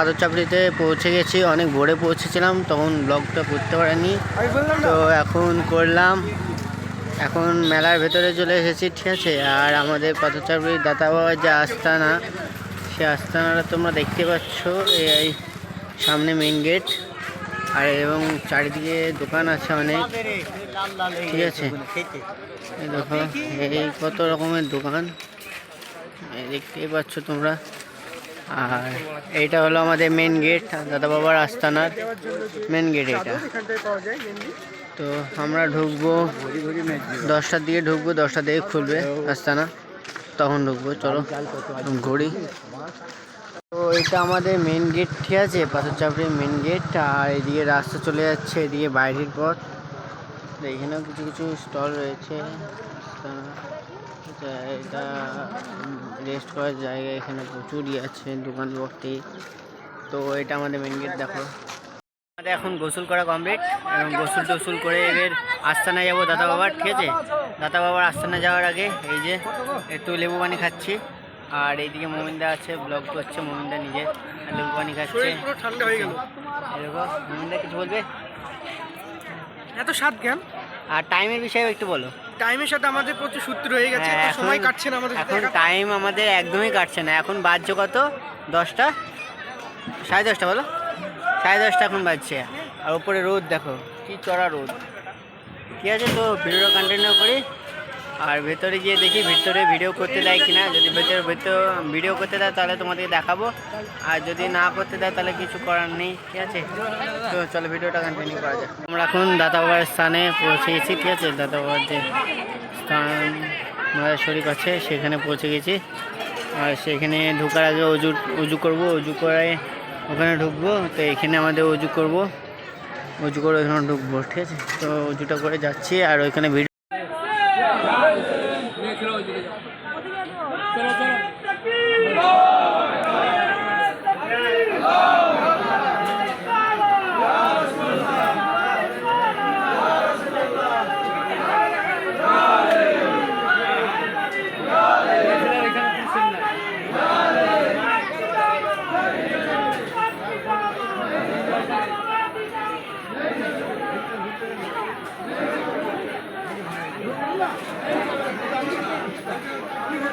পাদচাপড়িতে পৌঁছে গেছি, অনেক ভোরে পৌঁছেছিলাম, তখন ব্লগটা করতে পারিনি। তো এখন করলাম, এখন মেলার ভেতরে চলে এসেছি, ঠিক আছে? আর আমাদের পাথরচাপড়ির দাতা বাবার যে আস্তানা, সে আস্তানাটা তোমরা দেখতে পাচ্ছ এই সামনে মেন গেট আর এবং চারিদিকে দোকান আছে অনেক, ঠিক আছে? দেখো, এই কত রকমের দোকান দেখতেই পাচ্ছ তোমরা। আর এইটা হলো আমাদের মেন গেট দাদা বাবার আস্তানার মেন গেট এটা তো আমরা ঢুকবো, দশটার দিকে ঢুকবো, দশটার দিকে খুলবে আস্তানা। তখন ঢুকবো, চলো, ঘড়ি। তো এটা আমাদের মেন গেট ঠিক আছে? পাথর চাপড়ির মেন গেট আর এদিকে রাস্তা চলে যাচ্ছে, এদিকে বাইরের পথ। এখানেও কিছু কিছু স্টল রয়েছে। এটা রেস্ট করার জায়গা এখানে প্রচুরই আছে দোকান ভর্তি তো এটা আমাদের মেন গেট দেখো। আমাদের এখন গোসল করা কমপ্লিট এবং গোসল টোসল করে এবার আস্তানা যাব দাদা বাবার ঠিক আছে? দাদা বাবার আস্তানা যাওয়ার আগে এই যে একটু লেবু পানি খাচ্ছি। আর এইদিকে মোমিন্দা আছে ব্লগ করছে মোমিন্দা নিজে লেবু পানি খাচ্ছে। পুরো ঠান্ডা হয়ে গেল। এরকম মোমিন্দা কিছু বলবে? এত স্বাদ জ্ঞান? আর টাইমের বিষয়ে একটু বলো। টাইমের সাথে আমাদের প্রচুর সূত্র হয়ে গেছে হ্যাঁ, এত সময় এখন- কাটছে না আমাদের সাথে এখন টাইম আমাদের একদমই কাটছে না। এখন বাজছে কত? দশটা? সাড়ে দশটা বলো। সাড়ে দশটা এখন বাজছে। আর উপরে রোদ দেখো কি চড়া রোদ। ঠিক আছে তো ভিডিওটা কন্টিনিউ করি? আর ভেতরে গিয়ে দেখি ভেতরে ভিডিও করতে দেয় কিনা। যদি ভেতরে ভেতর ভিডিও করতে দেয়, তাহলে তোমাদেরকে দেখাবো। আর যদি না করতে দেয়, তাহলে কিছু করার নেই, ঠিক আছে? তো চলো ভিডিওটা কন্টিনিউ করা যাক। আমরা এখন দাদা বাবার স্থানে পৌঁছে গেছি, ঠিক আছে? দাদা বাবার যে স্থান মায়ের শরীফ আছে, সেখানে পৌঁছে গেছি। আর সেখানে ঢোকার আগে অজু উজু করব। উজু করে ওখানে ঢুকবো, তো এখানে আমাদের উজু করব। উজু করে ওখানে ঢুকবো, ঠিক আছে? তো উজুটা করে যাচ্ছি, আর ওইখানে তো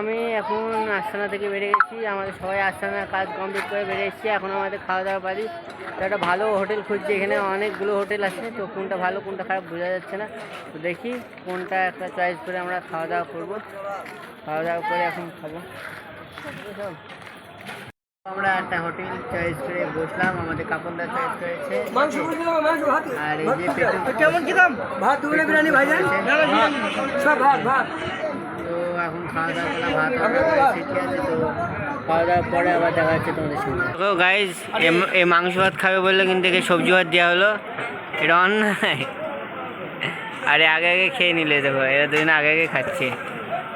আমি এখন আস্তানা থেকে বেরিয়ে গেছি। আমাদের সবাই আস্তানার কাজ কমপ্লিট করে বেরিয়ে এসেছি। এখন আমাদের খাওয়া দাওয়া পারি তো একটা ভালো হোটেল খুঁজছি। এখানে অনেকগুলো হোটেল আছে। তো কোনটা ভালো কোনটা খারাপ বোঝা যাচ্ছে না। তো দেখি কোনটা একটা চয়েস করে আমরা খাওয়া দাওয়া করব। খাওয়া দাওয়া করে এখন খাব। আমরা একটা হোটেল চয়েস করে বসলাম। আমাদের কাপড়টা চয়েস করেছে। আর এই যে কেমন কি দাম? ভাত বিরিয়ানি ভাইজান? সব ভাত ভাত। এখন খাওয়া দাওয়া ভাত খাওয়া দাওয়ার পরে আবার দেখা যাচ্ছে তোমাদের সঙ্গে। গাইজ এই মাংস ভাত খাবে বললে কিন্তু একে সবজি ভাত দেওয়া হলো। এটা অন্যায়। আরে আগে আগে খেয়ে নিলে দেখো, এরা দুদিন আগে আগে খাচ্ছে।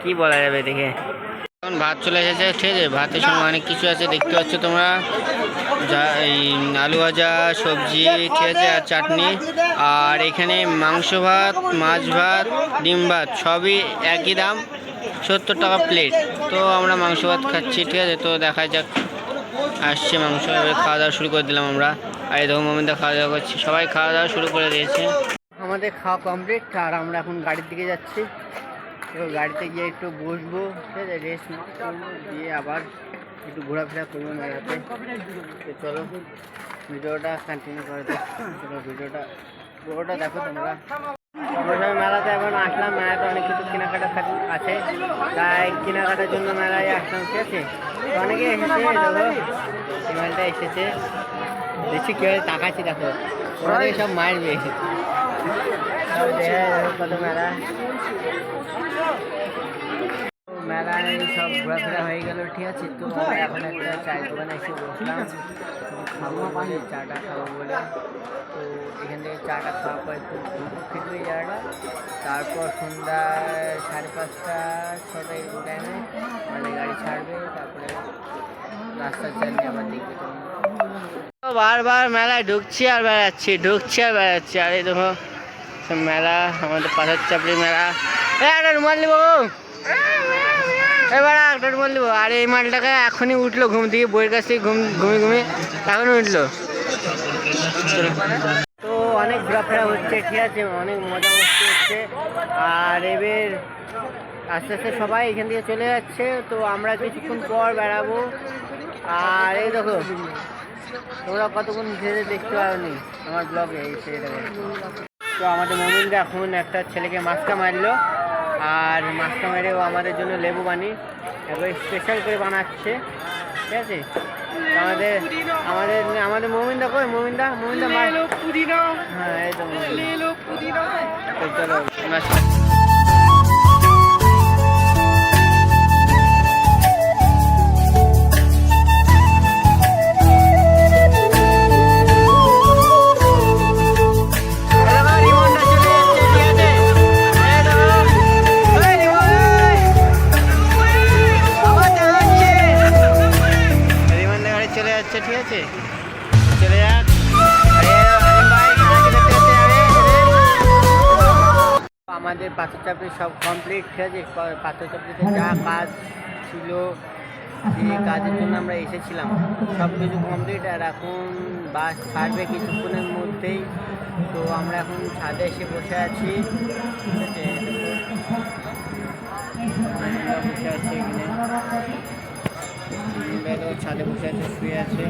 কি বলা যাবে দেখে এখন ভাত চলে এসেছে, ঠিক আছে, ভাতের সঙ্গে অনেক কিছু আছে, দেখতে পাচ্ছ তোমরা। যা এই আলু ভাজা, সবজি, ঠিক আছে, আর চাটনি। আর এখানে মাংস ভাত, মাছ ভাত, ডিম ভাত, সবই একই দাম। সত্তর টাকা প্লেট তো আমরা মাংস ভাত খাচ্ছি, ঠিক আছে? তো দেখা যাক। আসছে মাংস, এবার খাওয়া দাওয়া শুরু করে দিলাম আমরা। আর এই দেখো মোমিন্দা খাওয়া দাওয়া করছি। সবাই খাওয়া দাওয়া শুরু করে দিয়েছে। আমাদের খাওয়া কমপ্লিট আর আমরা এখন গাড়ির দিকে যাচ্ছি। তো গাড়িতে গিয়ে একটু বসবো, ঠিক আছে? রেস্ট করব দিয়ে আবার একটু ঘোরাফেরা করব মেলাতে। তো চলো, ভিডিওটা কন্টিনিউ করে চলো ভিডিওটা, পুরোটা দেখো তোমরা। সবাই মেলাতে এখন আসলাম, মেলাতে অনেক কিছু কেনাকাটা আছে। তাই কেনাকাটার জন্য মেলায় আসলাম, ঠিক আছে? অনেকে এসেছে, দেখো মেলটা এসেছে। দেখছি কেউ তাকাচ্ছি, দেখো। ওরা সব মারবে দেখো কত মেলা। মেলায় সব ঘোরাফেরা হয়ে গেল ঠিক আছে তো আমরা এখন একটা চায়ের দোকানে এসে বসলাম। খাব বলে চাটা খাব বলে। তো এখান থেকে চাটা খাওয়া পরে একটু ঘুরবো ফিরবো জায়গাটা তারপর সন্ধ্যা সাড়ে পাঁচটা ছটা এরকম টাইমে মানে গাড়ি ছাড়বে তারপরে রাস্তার জার্নি আবার দেখবে বারবার মেলায় ঢুকছি আর বেড়াচ্ছি ঢুকছি আর বেড়াচ্ছি। আর এই দেখো মেলা আমাদের পাথর চাপড়ি মেলা। এ একটা রুমাল নিবো। এবার একটা রুমাল নিবো আর এই মালটাকে এখনই উঠল ঘুম থেকে বইয়ের কাছ থেকে ঘুম ঘুমিয়ে ঘুমিয়ে এখনই উঠল। তো অনেক ঘোরাফেরা হচ্ছে, ঠিক আছে, অনেক মজা মস্তি হচ্ছে। আর এবার আস্তে আস্তে সবাই এখান থেকে চলে যাচ্ছে। তো আমরা কিছুক্ষণ পর বেড়াবো। আর এই দেখো, তোমরা কতক্ষণ ধরে দেখতে পারোনি আমার ব্লগে এই ছেলেটাকে? তো আমাদের মমিনদা এখন একটা ছেলেকে মাছটা মারলো। আর মাস্টারমাইরেও আমাদের জন্য লেবু বানি এবার স্পেশাল করে বানাচ্ছে। ঠিক আছে? আমাদের আমাদের আমাদের মোমিন্দা কই? মোমিন্দা মোমিন্দা হ্যাঁ এই। তো চলো ঠিক আছে? চলে যাক। আমাদের পাথর চাপড়ি সব কমপ্লিট ঠিক আছে? পাথর চাপড়িতে যা কাজ ছিল যে কাজের জন্য আমরা এসেছিলাম সব কিছু কমপ্লিট আর এখন বাস ছাড়বে কিছুক্ষণের মধ্যেই। তো আমরা এখন ছাদে এসে বসে আছি। ঠিক আছে? বসে আছি এখানে। ছাদে বসে আছে, শুয়ে আছে।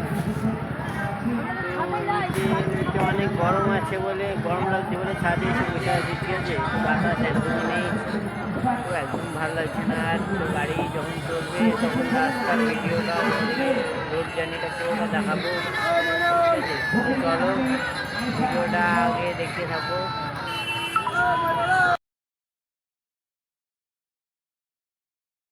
অনেক গরম আছে বলে, গরম লাগছে বলে ছাদে এসে বসে আছি, ঠিক আছে? বাতাস একদমই নেই। তো একদম ভালো লাগছে না। আর গাড়ি যখন চলবে, তখন রাস্তার ভিডিওটা রোড জার্নিটা পুরোটা দেখাবো। চলো, ভিডিওটা আগে দেখতে থাকো।